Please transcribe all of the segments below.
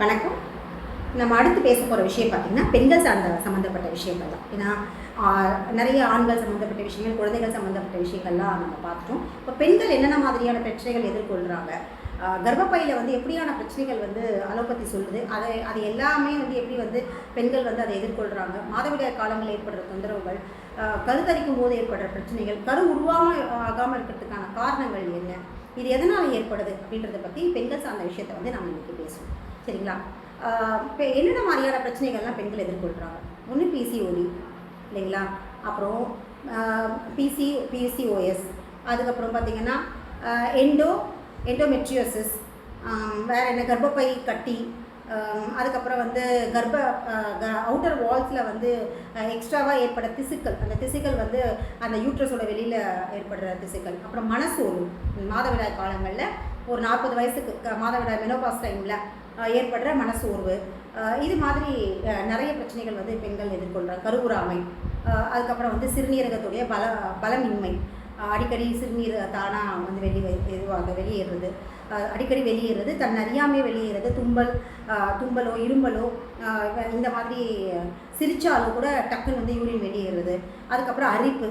வணக்கம். நம்ம அடுத்து பேச போகிற விஷயம் பார்த்திங்கன்னா பெண்கள் சார்ந்த சம்மந்தப்பட்ட விஷயங்கள் தான். ஏன்னா நிறைய ஆண்கள் சம்மந்தப்பட்ட விஷயங்கள் குழந்தைகள் சம்மந்தப்பட்ட விஷயங்கள்லாம் நம்ம பார்த்துட்டோம். இப்போ பெண்கள் என்னென்ன மாதிரியான பிரச்சனைகள் எதிர்கொள்கிறாங்க கர்ப்பப்பையில் வந்து எப்படியான பிரச்சனைகள் வந்து அலோபதி சொல்லுது? அதை அது எல்லாமே வந்து எப்படி வந்து பெண்கள் வந்து அதை எதிர்கொள்கிறாங்க மாதவிடாய் காலங்களில் ஏற்படுற தொந்தரவுகள் கரு கருத்தரிக்கும் போது ஏற்படுற பிரச்சனைகள் கரு உருவாமல் ஆகாமல் இருக்கிறதுக்கான காரணங்கள் என்ன? இது எதனால் ஏற்படுது? அப்படின்றத பற்றி பெண்கள் சார்ந்த விஷயத்தை வந்து நம்ம இன்னைக்கு பேசுவோம். சரிங்களா? இப்போ என்னென்ன மாதிரியான பிரச்சனைகள்லாம் பெண்கள் எதிர்கொள்கிறாங்க ஒன்று பிசிஓடி இல்லைங்களா? அப்புறம் பிசி பிசிஓஎஸ் அதுக்கப்புறம் பார்த்தீங்கன்னா எண்டோ எண்டோமெட்ரியோசிஸ் வேறு என்ன கர்ப்பப்பை கட்டி அதுக்கப்புறம் வந்து கர்ப்ப அவுட்டர் வால்ஸில் வந்து எக்ஸ்ட்ராவாக ஏற்பட திசுக்கள். அந்த திசுக்கள் வந்து அந்த யூட்ரஸோட வெளியில் ஏற்படுற திசுக்கள். அப்புறம் மனசோர்வு. மாதவிடாய் காலங்களில் ஒரு நாற்பது வயசுக்கு மாதவிடாய் மெனோபாஸ் டைமில் ஏற்படுற மனசோர்வு இது மாதிரி நிறைய பிரச்சனைகள் வந்து பெண்கள் எதிர்கொள்கிறாங்க கருவுறாமை. அதுக்கப்புறம் வந்து சிறுநீரகத்துடைய பல பலமின்மை. அடிக்கடி சிறுநீர் தானாக வந்து வெளியே இதுவாக வெளியேறுறது. அடிக்கடி வெளியேறுறது தன் அறியாமே வெளியேறுறது. தும்பல் தும்பலோ இரும்பலோ இந்த மாதிரி சிரித்தாலும் கூட டக்குன்னு வந்து யூரின் வெளியேறுறது. அதுக்கப்புறம் அரிப்பு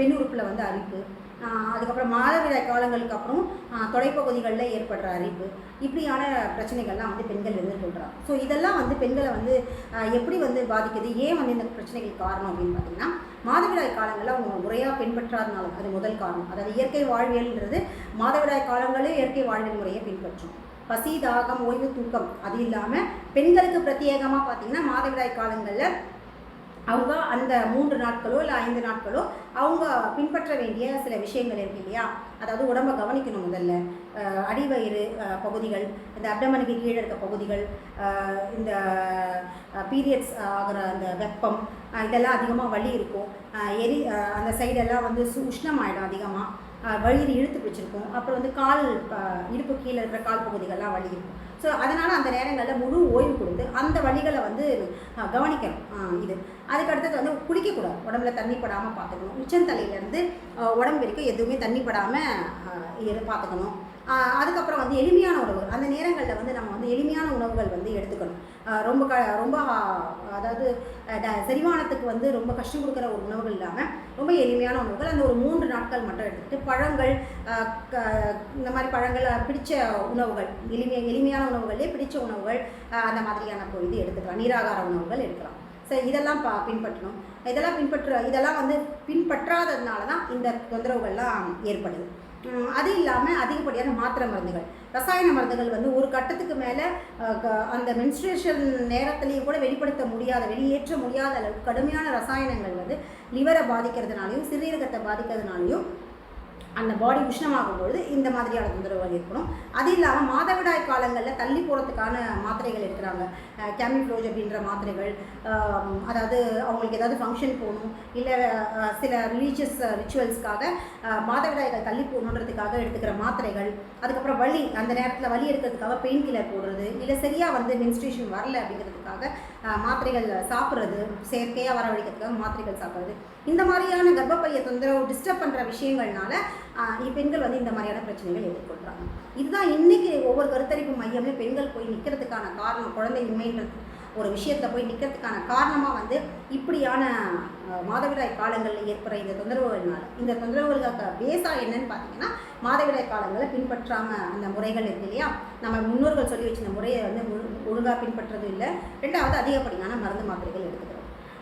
பெண் உறுப்பில் வந்து அரிப்பு. அதுக்கப்புறம் மாதவிடாய் காலங்களுக்கு அப்புறம் தொலைப்பகுதிகளில் தொடைப்பகுதிகளில் ஏற்படுற அரிப்பு இப்படியான பிரச்சனைகள்லாம் வந்து பெண்கள் எதிர்கொள்கிறாங்க ஸோ இதெல்லாம் வந்து பெண்களை வந்து எப்படி வந்து பாதிக்குது? ஏன் வந்து இந்த பிரச்சனைகள் காரணம் அப்படின்னு பார்த்தீங்கன்னா மாதவிடாய் காலங்களில் அவங்க முறையாக பின்பற்றாதனால அது முதல் காரணம். அதாவது இயற்கை வாழ்வியல்ன்றது மாதவிடாய் காலங்களே இயற்கை வாழ்வியல் முறையை பின்பற்றும். பசி தாகம் ஓய்வு தூக்கம் அது இல்லாமல் பெண்களுக்கு பிரத்யேகமாக பார்த்தீங்கன்னா மாதவிடாய் காலங்களில் அவங்க அந்த மூன்று நாட்களோ இல்லை ஐந்து நாட்களோ அவங்க பின்பற்ற வேண்டிய சில விஷயங்கள் இருக்கு இல்லையா? அதாவது உடம்பை கவனிக்கணும் முதல்ல. அடிவயிறு பகுதிகள் இந்த அப்டமனுக்கு கீழே இருக்க பகுதிகள் இந்த பீரியட்ஸ் ஆகிற அந்த வெப்பம் இதெல்லாம் அதிகமாக வலி இருக்கும். எரி அந்த சைடெல்லாம் வந்து சு உஷ்ணமாயிடும் அதிகமாக வயிறு இழுத்து பிடிச்சிருக்கும். அப்புறம் வந்து கால் இடுப்பு கீழே இருக்கிற கால் பகுதிகள்லாம் வலி இருக்கும் ஸோ அதனால் அந்த நேரங்களில் முழு ஓய்வு கொடுத்து அந்த வழிகளை வந்து கவனிக்கணும். இது. அதுக்கு அடுத்தது வந்து குளிக்கக்கூடாது. உடம்புல தண்ணி படாமல் பார்த்துக்கணும். உச்சந்தலையிலேருந்து உடம்பு வரைக்கும் எதுவுமே தண்ணி படாமல் பார்த்துக்கணும். அதுக்கப்புறம் வந்து எலி உணவு அந்த நேரங்களில் வந்து நம்ம வந்து எளிமையான உணவுகள் வந்து எடுத்துக்கணும். ரொம்ப க ரொம்ப அதாவது ட- செரிமானத்துக்கு வந்து ரொம்ப கஷ்டம் கொடுக்குற ஒரு உணவுகள் இல்லாமல் ரொம்ப எளிமையான உணவுகள். அந்த ஒரு மூன்று நாட்கள் மட்டும் எடுத்துக்கிட்டு பழங்கள் க- இந்த மாதிரி பழங்கள் பிடித்த பிடிச்ச உணவுகள் எளிமைய எளிமையான உணவுகளே பிடிச்ச உணவுகள் அந்த மாதிரியான இப்போ இது எடுத்துக்கலாம். நீராகார உணவுகள் எடுக்கலாம். ஸோ இதெல்லாம் பா பின்பற்றணும். இதெல்லாம் பின்பற்ற இதெல்லாம் வந்து பின்பற்றாததுனால தான் இந்த தொந்தரவுகள்லாம் ஏற்படுது. அது இல்லாமல் அதிகப்படியான மாத்திரை மருந்துகள். ரசாயன மருந்துகள் வந்து ஒரு கட்டத்துக்கு மேலே அந்த மென்ஸ்ட்ரேஷன் நேரத்துலேயும் கூட வெளிப்படுத்த முடியாத வெளியேற்ற முடியாத அளவுக்கு கடுமையான ரசாயனங்கள் வந்து லிவரை பாதிக்கிறதுனாலையும் சிறுநீரகத்தை பாதிக்கிறதுனாலையும் அந்த பாடி உஷ்ணமாகும் பொழுது இந்த மாதிரியான தொந்தரவுகள் இருக்கணும் அது இல்லாமல் மாதவிடாய் காலங்களில் தள்ளி போகிறதுக்கான மாத்திரைகள் எடுக்கிறாங்க. கேமிஃப்ளோஜ் அப்படின்ற மாத்திரைகள் அதாவது அவங்களுக்கு ஏதாவது ஃபங்க்ஷன் போகணும் இல்லை சில ரிலீஜியஸ் ரிச்சுவல்ஸ்க்காக மாதவிடாய்கள் தள்ளி போகணுன்றதுக்காக எடுத்துக்கிற மாத்திரைகள் அதுக்கப்புறம் வலி அந்த நேரத்தில் வலி எடுக்கிறதுக்காக பெயின் கில்லர் போடுறது இல்லை சரியாக வந்து மென்ஸ்ட்ரேஷன் வரல அப்படிங்கிறதுக்காக மாத்திரைகள் சாப்பிட்றது செயற்கையாக வரவழைக்கிறதுக்காக மாத்திரைகள் சாப்பிட்றது. இந்த மாதிரியான கர்ப்பப்பையை தொந்தரவு டிஸ்டர்ப் பண்ணுற விஷயங்கள்னால பெண்கள் வந்து இந்த மாதிரியான பிரச்சனைகள் எதிர்கொள்கிறாங்க இதுதான் இன்னைக்கு ஒவ்வொரு கருத்தரிப்பு மையமே பெண்கள் போய் நிற்கிறதுக்கான காரணம் குழந்தை இன்மைன்றது ஒரு விஷயத்தில் போய் நிற்கிறதுக்கான காரணமாக வந்து இப்படியான மாதவிடாய் காலங்களில் ஏற்படுற இந்த தொந்தரவுகள்னால இந்த தொந்தரவுகளுக்கு பேஸாக என்னன்னு பார்த்தீங்கன்னா மாதவிடாய் காலங்களில் பின்பற்றாமல் அந்த முறைகள் இருக்கு இல்லையா? நம்ம முன்னோர்கள் சொல்லி வச்சிருந்த முறையை வந்து ஒழுங்காக பின்பற்றதும் இல்லை. ரெண்டாவது அதிகப்படியான மருந்து மாத்திரைகள் எடுத்துக்கிறோம்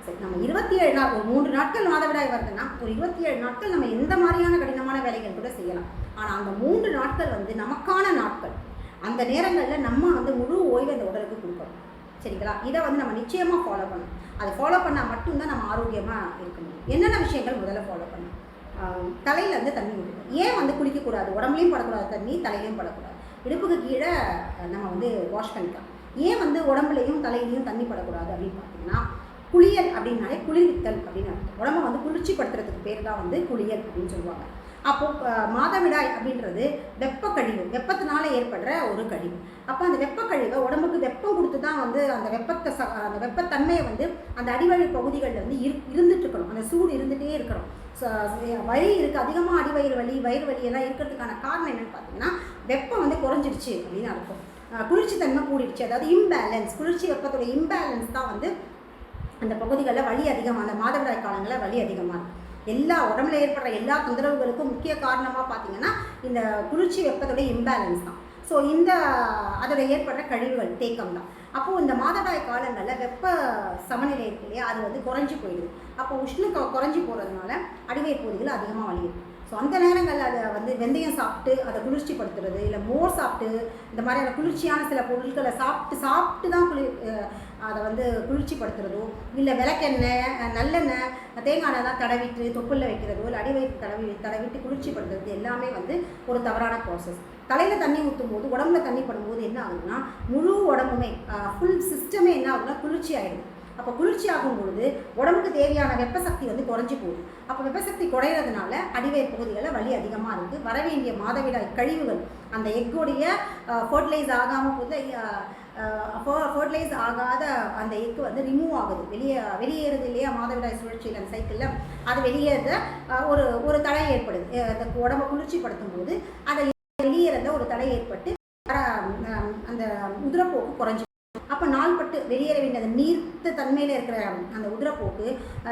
சரி நம்ம இருபத்தி ஏழு நாள் ஒரு மூன்று நாட்கள் மாதவிடாய் வருதுன்னா ஒரு இருபத்தி ஏழு நாட்கள் நம்ம எந்த மாதிரியான கடினமான வேலைகள் கூட செய்யலாம். ஆனால் அந்த மூன்று நாட்கள் வந்து நமக்கான நாட்கள். அந்த நேரங்களில் நம்ம வந்து முழு ஓய்வு அந்த உடலுக்கு கொடுக்கணும். சரிங்களா? இதை வந்து நம்ம நிச்சயமாக ஃபாலோ பண்ணணும். அதை ஃபாலோ பண்ணால் மட்டும்தான் நம்ம ஆரோக்கியமாக இருக்க முடியும். என்னென்ன விஷயங்கள் முதல்ல ஃபாலோ பண்ணணும்? தலையில் வந்து தண்ணி விடுவோம் ஏன் வந்து குளிக்கக்கூடாது? உடம்புலையும் படக்கூடாது தண்ணி தலையிலையும் படக்கூடாது. இடுப்புக்கு கீழே நம்ம வந்து வாஷ் பண்ணிக்கலாம். ஏன் வந்து உடம்புலையும் தலையிலையும் தண்ணி படக்கூடாது அப்படின்னு பார்த்தீங்கன்னா குளியல் அப்படின்னாலே குளிர்வித்தல் அப்படின்னு அர்த்தம். உடம்ப வந்து குளிர்ச்சிப்படுத்துறதுக்கு பேர் தான் வந்து குளியல் அப்படின்னு சொல்லுவாங்க. அப்போ மாதவிடாய் அப்படின்றது வெப்ப கழிவு வெப்பத்தினால ஏற்படுற ஒரு கழிவு. அப்போ அந்த வெப்ப கழிவை உடம்புக்கு வெப்பம் கொடுத்து தான் வந்து அந்த வெப்பத்தை ச அந்த வெப்பத்தன்மையை வந்து அந்த அடிவழி பகுதிகளில் வந்து இரு இருந்துட்டு இருக்கணும் அந்த சூடு இருந்துகிட்டே இருக்கணும். வலி இருக்குது அதிகமாக அடிவயிறு வலி வயிறு வலி எல்லாம் இருக்கிறதுக்கான காரணம் என்னன்னு பார்த்தீங்கன்னா வெப்பம் வந்து குறைஞ்சிடுச்சு அப்படின்னு அர்த்தம். குளிர்ச்சி தன்மை கூடிடுச்சு. அதாவது இம்பேலன்ஸ் குளிர்ச்சி வெப்பத்தோட இம்பேலன்ஸ் தான் வந்து அந்த பகுதிகளில் வலி அதிகமாக அந்த மாதவிடாய் காலங்களில் வலி அதிகமாக இருக்கும் எல்லா உடம்புல ஏற்படுற எல்லா தொந்தரவுகளுக்கும் முக்கிய காரணமாக பார்த்தீங்கன்னா இந்த குளிர்ச்சி வெப்பத்துடைய இம்பேலன்ஸ் தான். ஸோ இந்த அதோட ஏற்படுற கழிவுகள் தேக்கம் தான். அப்போது இந்த மாதவிடாய் காலங்களில் வெப்ப சமநிலை இருக்கு இல்லையா? அது வந்து குறைஞ்சி போயிடுது. அப்போ உஷ்ணு க- குறைஞ்சி போகிறதுனால அடிவயிறு பகுதிகள் அதிகமாக வலி இருக்கும் ஸோ அந்த நேரங்களில் அதை வந்து வெந்தயம் சாப்பிட்டு அதை குளிர்ச்சிப்படுத்துறது இல்லை மோர் சாப்பிட்டு இந்த மாதிரியான குளிர்ச்சியான சில பொருட்களை சாப்பிட்டு சாப்பிட்டு தான் குளிர் அதை வந்து குளிர்ச்சிப்படுத்துறதோ இல்லை விளக்கெண்ணெய் நல்லெண்ணெய் தேங்காய் எண்ணெய்லாம் தடவிட்டு தொப்புளில் வைக்கிறதோ இல்லை அடிவயிற்று தடவி தடவிட்டு குளிர்ச்சிப்படுத்துறது எல்லாமே வந்து ஒரு தவறான ப்ராசஸ் தலையில் தண்ணி ஊற்றும் போது உடம்புல தண்ணி படும்போது என்ன ஆகுதுன்னா முழு உடம்புமே ஃபுல் சிஸ்டமே என்ன ஆகுதுன்னா குளிர்ச்சி ஆகிடும் அப்போ குளிர்ச்சி ஆகும் பொழுது உடம்புக்கு தேவையான வெப்ப சக்தி வந்து குறைஞ்சி போகுது. அப்போ வெப்பசக்தி குறையிறதுனால அடிவேர் பகுதிகளில் வலி அதிகமாக இருக்குது வர வேண்டிய மாதவிடாய் கழிவுகள் அந்த எக்குடைய ஃபர்டிலைஸ் ஆகாமல் போது ஃபர்டிலைஸ் ஆகாத அந்த எக்கு வந்து ரிமூவ் ஆகுது. வெளியே வெளியேறுது இல்லையா? மாதவிடாய் சுழற்சியில் அந்த சைக்கிளில் அது வெளியேறத ஒரு ஒரு தடை ஏற்படுது. அந்த உடம்பை குளிர்ச்சிப்படுத்தும் போது அதை வெளியேறத ஒரு தடை ஏற்பட்டு வர, அந்த உதிரப்போக்கு குறைஞ்சி வெளியேற வேண்டிய அந்த நீர்த்த தன்மையில் இருக்கிற அந்த உதிரப்போக்கு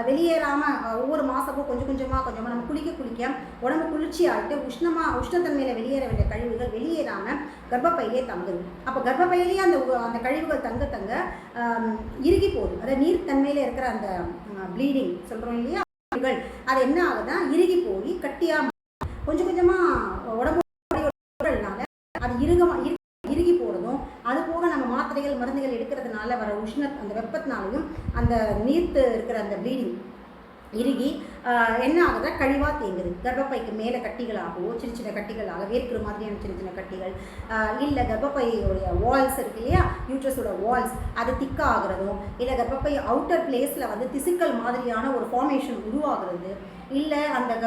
வெளியேறாமல் ஒவ்வொரு மாதமும் கொஞ்சம் கொஞ்சமாக கொஞ்சமாக நம்ம குளிக்க குளிக்க உடம்பு குளிர்ச்சி ஆகிட்டு உஷ்ணமாக உஷ்ணத்தன்மையில் வெளியேற வேண்டிய கழிவுகள் வெளியேறாமல் கர்ப்பப்பையிலே தங்குது. அப்போ கர்ப்பப்பையிலேயே அந்த உ- அந்த கழிவுகள் தங்க தங்க இறுகி போகுது. அதாவது நீர்த்தன்மையில் இருக்கிற அந்த ப்ளீடிங் சொல்கிறோம் இல்லையா? அது என்ன ஆகுதுன்னா இறுகி போய் கட்டியாக கொஞ்சம் கொஞ்சமாக உடம்புனால அது இறுகமா இறு- இறுகி போகிறதும் அது போக நம்ம மாத்திரைகள் மருந்துகள் வர உஷ்ண அந்த வெப்பத்தினாலையும் அந்த நீர்த்து இருக்கிற அந்த ப்ளீடிங் இறுகி என்ன ஆகுதுன்னா கழிவாக தேங்குது. கர்ப்பப்பைக்கு மேலே கட்டிகளாகவோ சின்ன சின்ன கட்டிகளாக வேர்க்கிற மாதிரியான சின்ன சின்ன கட்டிகள் இல்லை கர்ப்பப்பையுடைய வால்ஸ் இருக்கு இல்லையா? யூட்ரஸோட வால்ஸ் அது திக்காக ஆகிறதும் இல்லை கர்ப்பப்பை அவுட்டர் பிளேஸில் வந்து திசுக்கள் மாதிரியான ஒரு ஃபார்மேஷன் உருவாகிறது இல்லை அந்த க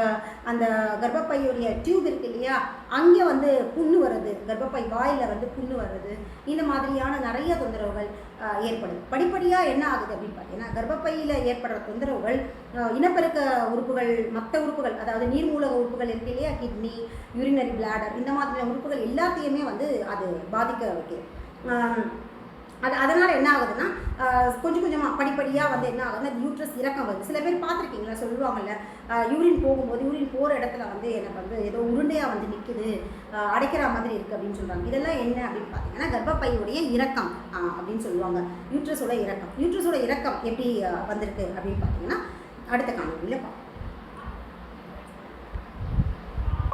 அந்த கர்ப்பப்பையுடைய டியூப் இருக்கு இல்லையா அங்கே வந்து புண்ணு வருது. கர்ப்பப்பை வாயில் வந்து புண்ணு வருது. இந்த மாதிரியான நிறைய தொந்தரவுகள் ஏற்படுது. படிப்படியாக என்ன ஆகுது அப்படின்னு பார்த்தீங்கன்னா கர்ப்பப்பையில் ஏற்படுற தொந்தரவுகள் இனப்பெருக்க உறுப்புகள் மற்ற உறுப்புகள் அதாவது நீர்மூலக உறுப்புகள் இருக்கு இல்லையா கிட்னி யூரினரி பிளாடர் இந்த மாதிரியான உறுப்புகள் எல்லாத்தையுமே வந்து அது பாதிக்க வைக்குது. அது அதனால் என்ன ஆகுதுன்னா கொஞ்சம் கொஞ்சமாக படிப்படியாக வந்து என்ன ஆகுதுன்னா யூட்ரஸ் இறக்கம் வருது. சில பேர் பார்த்துருக்கீங்களா சொல்லுவாங்கல்ல யூரின் போகும்போது யூரின் போகிற இடத்துல வந்து எனக்கு வந்து ஏதோ உருண்டையாக வந்து நிற்குது அடைக்கிற மாதிரி இருக்குது அப்படின்னு சொல்கிறாங்க இதெல்லாம் என்ன அப்படின்னு பார்த்தீங்கன்னா கர்ப்பப்பையுடைய இறக்கம் அப்படின்னு சொல்லுவாங்க. யூட்ரஸோட இறக்கம். யூட்ரஸோட இறக்கம் எப்படி வந்திருக்கு அப்படின்னு பார்த்தீங்கன்னா அடுத்த காணொலியில் பார்ப்போம்.